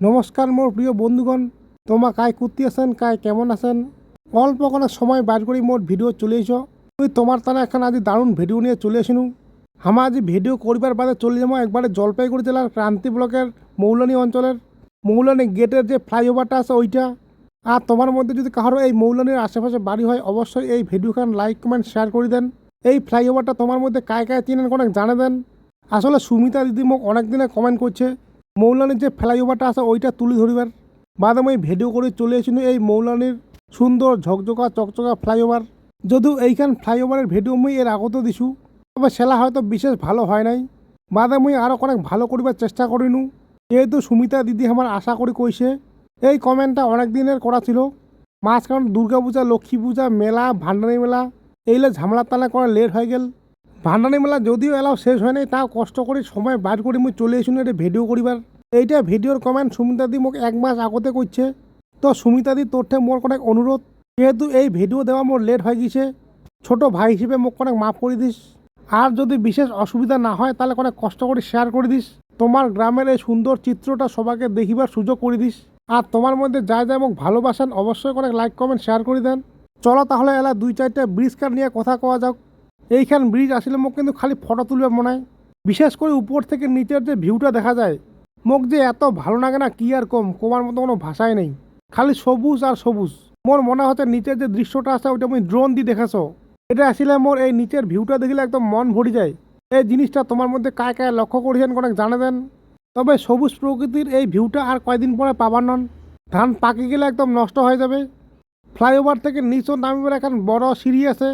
নমস্কার মোর প্রিয় বন্ধুগণ তোমা কায় কুর্তি আছেন কায় কেমন আছেন? অল্প কোনো সময় বার করি মোট ভিডিও চলে এসো। তুই তোমার তারা এখন আজ দারুণ ভিডিও নিয়ে চলে আসিনু আমার আজ ভিডিও করবার বাদে চলে যাব একবারে জলপাইগুড়ি জেলার ক্রান্তি ব্লকের মৌলানি অঞ্চলের, মৌলানি গেটের যে ফ্লাইওভারটা আছে ওইটা। আর তোমার মধ্যে যদি কারও এই মৌলানির আশেপাশে বাড়ি হয়, অবশ্যই এই ভিডিওখান লাইক কমেন্ট শেয়ার করে দেন। এই ফ্লাইওভারটা তোমার মধ্যে কায় কায় চিনেন অনেক জানে দেন। আসলে সুমিতা দিদি মোক অনেক দিনে কমেন্ট করছে মৌলানির যে ফ্লাইওভারটা আছে, ওইটা তুলে ধরিবার। বাদে আমি ভিডিও করে চলে এসেছি এই মৌলানির সুন্দর ঝকঝকা, চকচকা ফ্লাইওভার। যদিও এইখান ফ্লাইওভারের ভিডিও মুই এর আগতেও দিছু, তবে সেলা হয়তো বিশেষ ভালো হয় নাই। বাদে মুই আরও অনেক ভালো করিবার চেষ্টা করিনু। যেহেতু সুমিতা দিদি আমার আশা করি কইছে, এই কমেন্টটা অনেক দিনের করা ছিল। মাঝখানে দুর্গা পূজা লক্ষ্মী পূজা মেলা ভান্ডানি মেলা, এইলে ঝামেলা তালা করে লেট হয়ে গেল। ভান্ডানি মেলা যদিও এলাও শেষ হয় নাই তাও কষ্ট করে সময় বার করে মুই চলে এসুন এটা ভিডিও করিবার। এইটা ভিডিওর কমেন্ট সুমিতা দি মোক এক মাস আগতে করছে তো সুমিতা দি তোরঠে মোর অনেক অনুরোধ, যেহেতু এই ভিডিও দেওয়া মোর লেট হয়ে গেছে ছোট ভাই হিসেবে মোক অনেক মাফ করে দিস। আর যদি বিশেষ অসুবিধা না হয়, তাহলে অনেক কষ্ট করে শেয়ার করে দিস। তোমার গ্রামের এই সুন্দর চিত্রটা সবাইকে দেখিবার সুযোগ করে দিস। আর তোমার মধ্যে যা যা মোক ভালোবাসেন, অবশ্যই অনেক লাইক কমেন্ট শেয়ার করে দেন। চলো তাহলে এলা দুই চারটা ব্রিজ কার নিয়ে কথা কওয়া যাক। এইখান ব্রিজ আসলে মোক কিন্তু খালি ফটো তুলবে মনে হয়। বিশেষ করে উপর থেকে নিচের যে ভিউটা দেখা যায়, মোক যে এত ভালো লাগে না, কি আর কম, কমার মতো কোনো ভাষাই নেই। খালি সবুজ আর সবুজ। মোর মনে হচ্ছে নিচের যে দৃশ্যটা আছে, ওইটা আমি ড্রোন দিয়ে দেখাছো। এটা আসলে মোর এই নিচের ভিউটা দেখলে একদম মন ভরি যায়। এই জিনিসটা তোমার মধ্যে কায় কায় লক্ষ্য করেছেন অনেক জানে দেন। তবে সবুজ প্রকৃতির এই ভিউটা আর কয়দিন পরে পাবার নন। ধান পাকি গেলে একদম নষ্ট হয়ে যাবে। ফ্লাইওভার থেকে নিচও নামিবার এখন বড় সিঁড়ি আছে।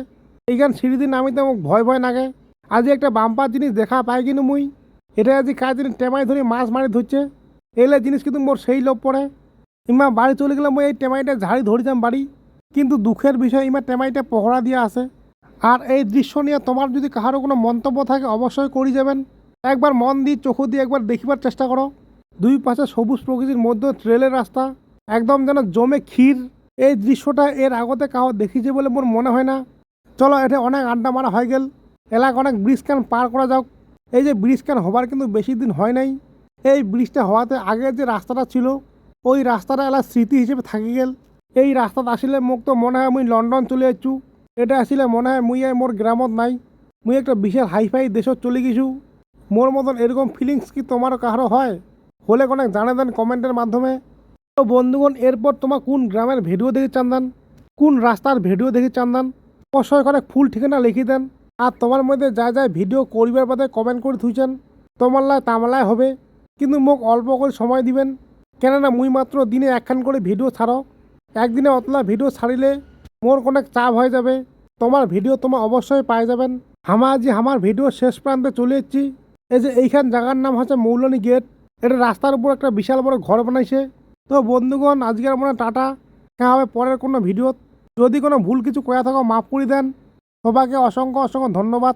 এইখান সিঁড়ি দিয়ে নামিতে মোক ভয় ভয় লাগে আজি একটা বাম্পার জিনিস দেখা পাই কিন্তু মুই। এটা আজি কাজ জিনিস টেমাই ধরে মাছ মারি ধরছে। এলে জিনিস কিন্তু মোর সেই লোভ পড়ে। ইমা বাড়ি চলে গেলে মই এই টেমাইটা ঝাড়ি ধরিতাম বাড়ি। কিন্তু দুঃখের বিষয় ইমা টেমাইটা পহরা দিয়া আছে। আর এই দৃশ্য নিয়ে তোমার যদি কাহারও কোনো মন্তব্য থাকে অবশ্যই করে যাবেন। একবার মন দিয়ে চোখু দিয়ে একবার দেখিবার চেষ্টা করো। দুই পাশে সবুজ প্রকৃতির মধ্যে ট্রেলের রাস্তা। একদম যেন জমে ক্ষীর। এই দৃশ্যটা এর আগতে কাউ দেখিছে বলে মোর মনে হয় না। চলো এটা অনেক আড্ডা মারা হয়ে গেল। এলাকা অনেক ব্রিজ ক্যান পার করা যাক। এই যে ব্রিজ ক্যান হবার কিন্তু বেশি দিন হয় নাই। এই ব্রিজটা হওয়াতে আগে যে রাস্তাটা ছিল, ওই রাস্তাটা এলা স্মৃতি হিসেবে থাকি গেল। এই রাস্তাটা আসলে মোক তো মনে হয় মুই লন্ডন চলে যাচ্ছু। এটা আসলে মনে হয় মুই মোর গ্রামত নাই। মুই একটা বিশাল হাইফাই দেশত চলে গেছু। মোর মতন এরকম ফিলিংস কি তোমারও কারও হয়? হলে অনেক জানে দেন কমেন্টের মাধ্যমে। তো বন্ধুগণ, এরপর তোমার কোন গ্রামের ভিডিও দেখে চান্দান কোন রাস্তার ভিডিও দেখে চান্দান অবশ্যই অনেক ফুল ঠিকানা লিখে দেন। আর তোমার মধ্যে যা যা ভিডিও করিবার বাদে কমেন্ট করে থুইছেন। তোমার লাই তামালায় হবে। কিন্তু মোক অল্প করে সময় দিবেন। কেননা মুই মাত্র দিনে একখান করে ভিডিও ছাড়ো। একদিনে অতলা ভিডিও ছাড়িলে মোর অনেক চাপ হয়ে যাবে। তোমার ভিডিও তোমার অবশ্যই পাই যাবেন। আমার যে আমার ভিডিও শেষ প্রান্তে চলে এসেছি। এই যে এইখান জায়গার নাম হচ্ছে মৌলানি গেট। এটা রাস্তার উপর একটা বিশাল বড় ঘর বানাইছে। তো বন্ধুগণ, আজকের মনে টাটা। দেখা হবে পরের কোনো ভিডিও যদি কোনো ভুল কিছু কয়া থাকো মাফ করে দেন। সবাইকে অসংখ্য অসংখ্য ধন্যবাদ।